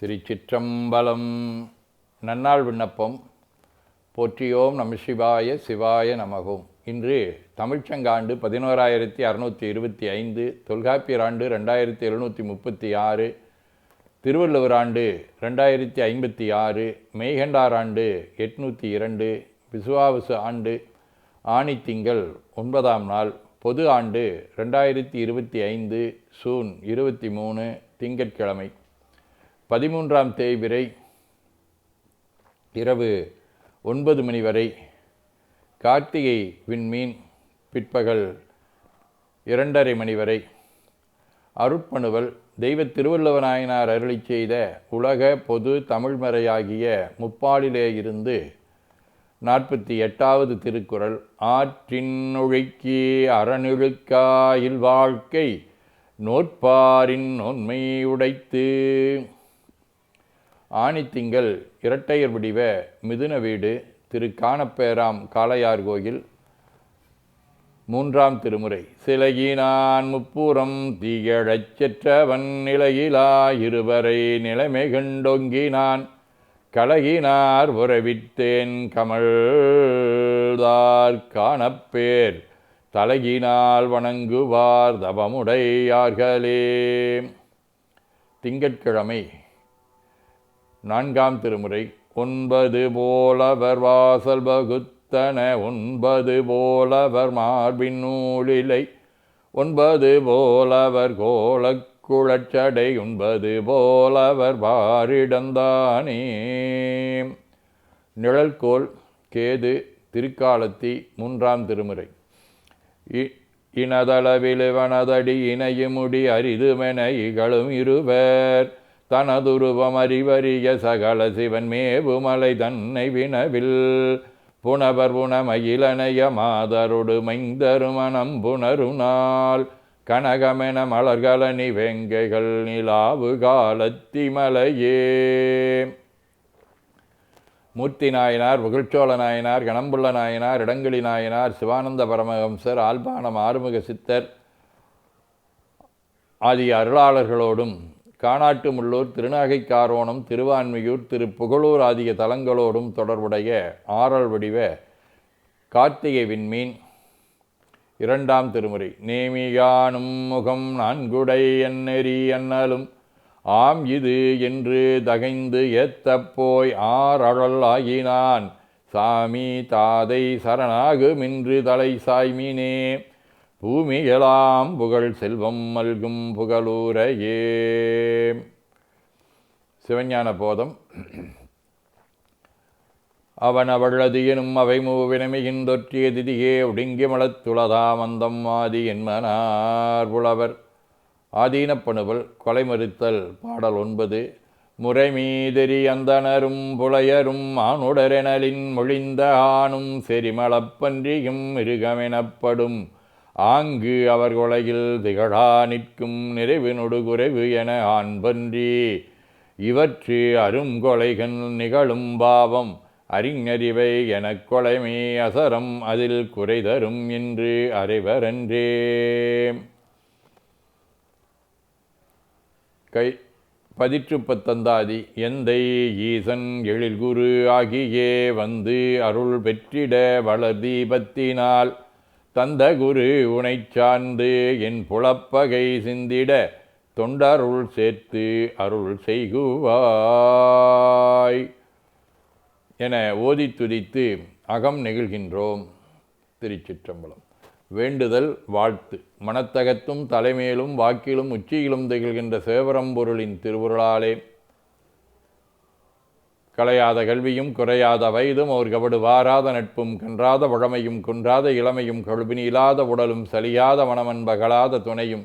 திருச்சிற்றம்பலம். நன்னாள் விண்ணப்பம். போற்றியோம் நம சிவாய சிவாய நமகோம் இன்று தமிழ்ச்சங்காண்டு பதினோராயிரத்தி அறுநூற்றி இருபத்தி ஐந்து தொல்காப்பியர் ஆண்டு ரெண்டாயிரத்தி எழுநூற்றி முப்பத்தி ஆறு திருவள்ளுவர் ஆண்டு ரெண்டாயிரத்தி ஐம்பத்தி ஆறு மெய்கண்டார் ஆண்டு எட்நூற்றி இரண்டு விசுவாவசு ஆண்டு ஆணித்திங்கள் ஒன்பதாம் நாள் பொது ஆண்டு ரெண்டாயிரத்தி இருபத்தி ஐந்து சூன் இருபத்தி மூணு திங்கட்கிழமை. பதிமூன்றாம் தேய்பிரை இரவு ஒன்பது மணி வரை கார்த்திகை விண்மீன் பிற்பகல் இரண்டரை மணி வரை அருட்பணுவல் தெய்வ திருவள்ளுவநாயனார் அருளி செய்த உலக பொது தமிழ்மறையாகிய முப்பாலிலே இருந்து நாற்பத்தி எட்டாவது திருக்குறள் ஆற்றின் அறநிழுக்காயில் வாழ்க்கை நோற்பாரின் நொன்மை உடைத்து ஆணித்திங்கள் இரட்டையர் வடிவ மிதுன வீடு திரு காணப்பேராம் காளையார் கோயில் மூன்றாம் திருமுறை. சிலகினான் முப்புறம் தீயழச் செற்றவன் நிலையிலா இருவரை நிலைமை கண்டொங்கினான். கலகினார் உறவித்தேன் கமழ்தார் காணப்பேர் தலகினால் வணங்குவார் தவமுடையார்களே. திங்கட்கிழமை நான்காம் திருமுறை ஒன்பது போலவர் வாசல் வகுத்தன ஒன்பது போலவர் மார்பின் நூலிலை ஒன்பது போலவர் கோலக் குழச்சடை உண்பது போலவர் பாரிடந்தானே நிழல்கோல் கேது திருக்காலத்தி மூன்றாம் திருமுறை. இ- இனதளவிலுவனதடி இணையுமுடி அரிதுமென இகழும் இருவர். தனதுருவம் அறிவறிய சகல சிவன் மேவுமலை தன்னை வினவில். புனவர் புனமயிலனைய மாதருடு மைந்தருமணம் புணரும் கனகமென மலர்களனி வெங்கைகள் நிலாவு காலத்திமலையே. மூர்த்தி நாயனார் புகழ்ச்சோழ நாயனார் கணம்புள்ள நாயனார் இடங்களி நாயனார் சிவானந்த பரமஹம்சர் ஆல்பானம் ஆறுமுக சித்தர் ஆகிய அருளாளர்களோடும் காணாட்டு முள்ளூர் திருநாகைக்காரோணம் திருவான்மியூர் திரு புகழூர் ஆகிய தலங்களோடும் தொடர்புடைய ஆறல் வடிவ கார்த்திகை விண்மீன் இரண்டாம் திருமுறை. நேமியானும் முகம் நான்குடை எண்ணெறி அண்ணலும் ஆம் இது என்று தகைந்து ஏத்தப்போய் ஆறழல் ஆகினான். சாமி தாதை சரணாகுமின்று தலை சாய்மினே. பூமியெலாம் புகழ் செல்வம் மல்கும் புகழூரையே. சிவஞான போதம். அவன் அவளது எனும் அவை மூவினமிகின்றொற்றிய திதியே ஒடுங்கி மலத்துளதாமந்தம் ஆதி என்மனார் புலவர். ஆதீனப்பணுவல் கொலை மறுத்தல் பாடல் ஒன்பது. முறைமீதெறி அந்தனரும் புலையரும் ஆணுடரெனலின் மொழிந்த ஆணும் செரிமளப்பன்றியும் மிருகமெனப்படும். ஆங்கு அவர் உலகில் திகழா நிற்கும் நிறைவு நொடுகுறைவு என ஆண்பன்றி இவற்று அருங்கொலைகள் நிகழும் பாவம் அறிஞறிவை எனக் கொலைமே அசரம் அதில் குறை தரும் என்று அறிவரன்றே. கை பதிற்று பத்தந்தாதி எந்தை ஈசன் எழில்குரு ஆகியே வந்து அருள் பெற்றிட வளர் தீபத்தினால் தந்த குரு உனை சார்ந்து என் புலப்பகை சிந்திட தொண்டருள் சேர்த்து அருள் செய்குவாய். என ஓதித் துதித்து அகம் நெகிழ்கின்றோம் திருச்சிற்றம்பலம். வேண்டுதல் வாழ்த்து. மனத்தகத்தும் தலைமேலும் வாக்கிலும் உச்சியிலும் திகழ்கின்ற சேவரம்பொருளின் திருவுருளாலே கலையாத கல்வியும் குறையாத வயதும் அவர் கபடு வாராத நட்பும் கன்றாத வழமையும் குன்றாத இளமையும் கழுபினி இல்லாத உடலும் சலியாத மனமன்பகலாத துணையும்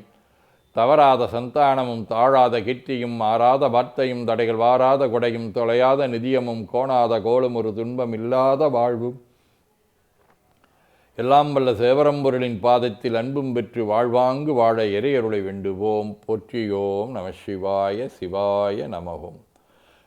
தவறாத சந்தானமும் தாழாத கீர்த்தியும் மாறாத வார்த்தையும் தடைகள் வாராத கொடையும் தொலையாத நிதியமும் கோணாத கோலும் ஒரு துன்பம் இல்லாத வாழ்வும் எல்லாம் வல்ல சேவரம்பொருளின் பாதத்தில் அன்பும் பெற்று வாழ்வாங்கு வாழ இறையருளை வேண்டுவோம். போற்றியோம் நம சிவாய சிவாய நமவோம்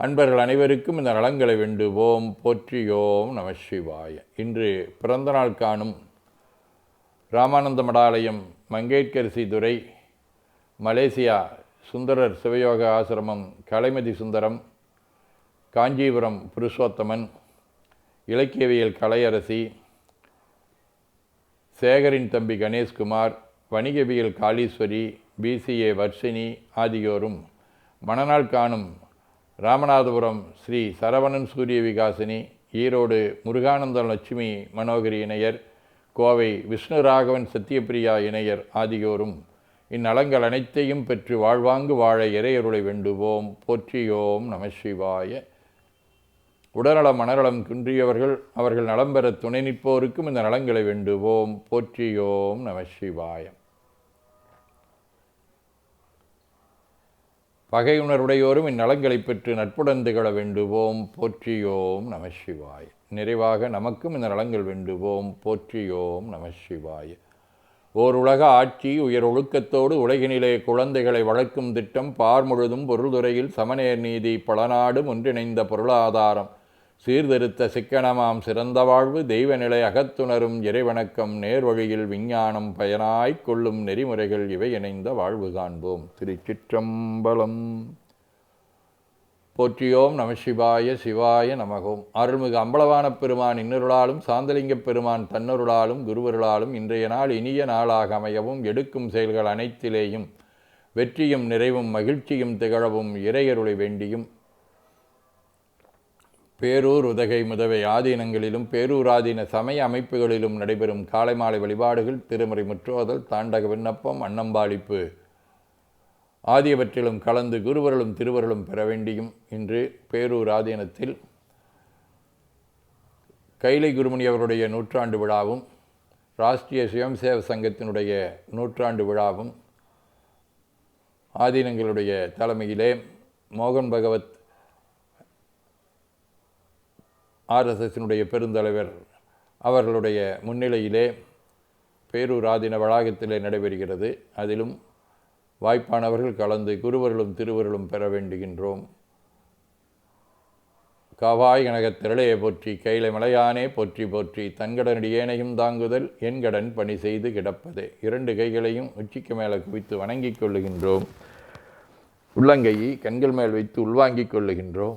அன்பர்கள் அனைவருக்கும் இந்த நலங்களை வேண்டுவோம். போற்றியோம் நம சிவாய. இன்று பிறந்தநாள் காணும் ராமானந்த மடாலயம் மங்கேட்கரிசி துறை மலேசியா சுந்தரர் சிவயோக ஆசிரமம் கலைமதி சுந்தரம் காஞ்சிபுரம் புருஷோத்தமன் இலக்கியவியல் கலையரசி சேகரின் தம்பி கணேஷ்குமார் வணிகவியல் காளீஸ்வரி பிசிஏ வர்ஷினி ஆகியோரும் மணநாள் காணும் ராமநாதபுரம் ஸ்ரீ சரவணன் சூரிய விகாசினி ஈரோடு முருகானந்த லட்சுமி மனோகரி இணையர் கோவை விஷ்ணு ராகவன் சத்யபிரியா இணையர் ஆகியோரும் இந்நலங்கள் அனைத்தையும் பெற்று வாழ்வாங்கு வாழ இறையருளை வேண்டுவோம். போற்றியோம் நம சிவாய. உடல்நலம் மனநலம் குன்றியவர்கள் அவர்கள் நலம் பெற துணை நிற்போருக்கும் இந்த நலங்களை வேண்டுவோம். போற்றியோம் நம சிவாயம் பகையுணர்வுடையோரும் இந்நலங்களை பெற்று நட்புடன் திகழ வேண்டுவோம். போற்றியோம் நம சிவாய். நிறைவாக நமக்கும் இந்த நலங்கள் வேண்டுவோம். போற்றியோம் நம சிவாய். ஓர் உலக ஆட்சி உயர் ஒழுக்கத்தோடு உலகினிலே குழந்தைகளை வளர்க்கும் திட்டம் பார் முழுதும் பொருள்துறையில் சமநேர் நீதி பலநாடும் ஒன்றிணைந்த பொருளாதாரம். சீர்திருத்த சிக்கனமாம் சிறந்த வாழ்வு தெய்வநிலை அகத்துணரும் இறைவணக்கம் நேர்வழியில் விஞ்ஞானம் பயனாய்க் கொள்ளும் நெறிமுறைகள் இவை இணைந்த வாழ்வு காண்போம். திருச்சிற்றம்பலம். போற்றியோம் நம சிவாய சிவாய நமகோம் அருள்மிகு அம்பலவான பெருமான் இன்னொருளாலும் சாந்தலிங்கப் பெருமான் தன்னருளாலும் குருவருளாலும் இன்றைய நாள் இனிய நாளாக அமையவும் எடுக்கும் செயல்கள் அனைத்திலேயும் வெற்றியும் நிறைவும் மகிழ்ச்சியும் திகழவும் இறையருளை வேண்டியும் பேரூர் உதகை முதவை ஆதீனங்களிலும் பேரூராதீன சமய அமைப்புகளிலும் நடைபெறும் காலை மாலை வழிபாடுகள் திருமறை முற்றோதல் தாண்டக விண்ணப்பம் அன்னம்பாளிப்பு. ஆகியவற்றிலும் கலந்து குருவர்களும் திருவர்களும் பெற வேண்டியும் இன்று பேரூர் ஆதீனத்தில் கைலை குருமணி அவருடைய நூற்றாண்டு விழாவும் ராஷ்டிரிய சுயம்சேவ சங்கத்தினுடைய நூற்றாண்டு விழாவும் ஆதீனங்களுடைய தலைமையிலே மோகன் பகவத் ஆர்எஸ்எஸினுடைய பெருந்தலைவர் அவர்களுடைய முன்னிலையிலே பேரூராதின வளாகத்திலே நடைபெறுகிறது. அதிலும் வாய்ப்பானவர்கள் கலந்து குருவர்களும் திருவர்களும் பெற வேண்டுகின்றோம். காவாய் கனகத் திரளையை போற்றி கைலை மலையானே போற்றி போற்றி தன்கடனடி ஏனையும் தாங்குதல் என்கடன் பணி செய்து கிடப்பதே. இரண்டு கைகளையும் உச்சிக்கு மேலே குவித்து வணங்கிக் கொள்ளுகின்றோம். உள்ளங்கையை கண்கள் மேல் வைத்து உள்வாங்கிக் கொள்ளுகின்றோம்.